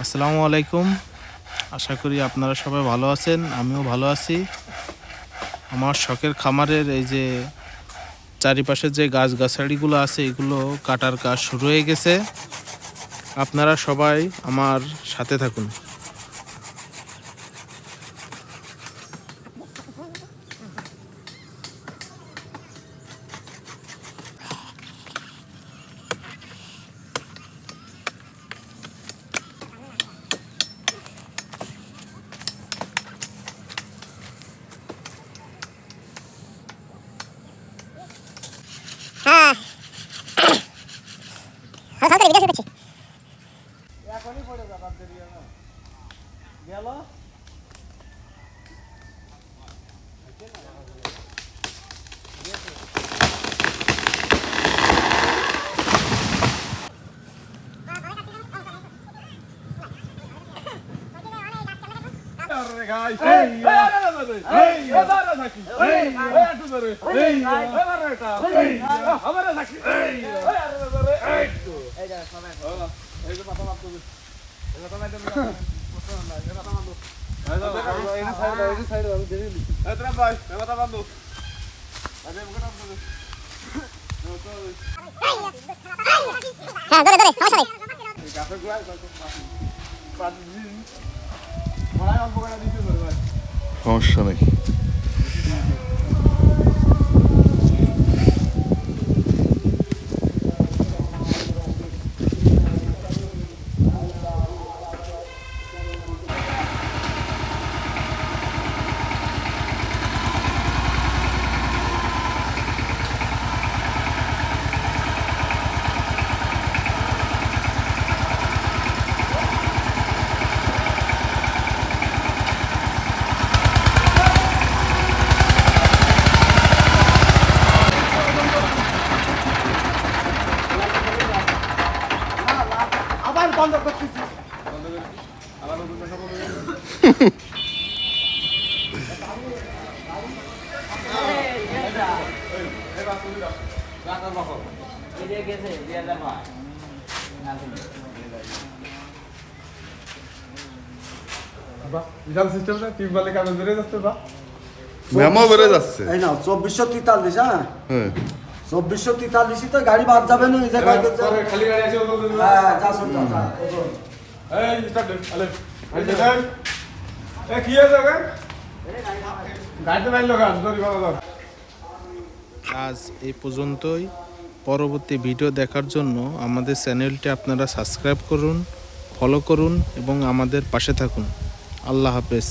আসসালামু আলাইকুম। আশা করি আপনারা সবাই ভালো আছেন আমিও ভালো আছি। আমার শখের খামারের এই যে চারিপাশের যে গাছগাছালিগুলো আছে এগুলো কাটার কাজ শুরু হয়ে গেছে। আপনারা সবাই আমার সাথে থাকুন। হ্যাঁ ধরে ধরে আমার সাথে সমস্যা নেই বিশাল সিস্টেম না টিম বলে কাগজ বেরিয়ে যাচ্ছে বা? মেমো বেড়ে যাচ্ছে। এই না চব্বিশশো তেতাল্লিশ হ্যাঁ? হ্যাঁ। চব্বিশশো তেতাল্লিশই তো গাড়ি বাদ যাবে না। হ্যাঁ আজ এই পর্যন্তই। পরবর্তী ভিডিও দেখার জন্য আমাদের চ্যানেলটি আপনারা সাবস্ক্রাইব করুন ফলো করুন এবং আমাদের পাশে থাকুন। আল্লাহ হাফেজ।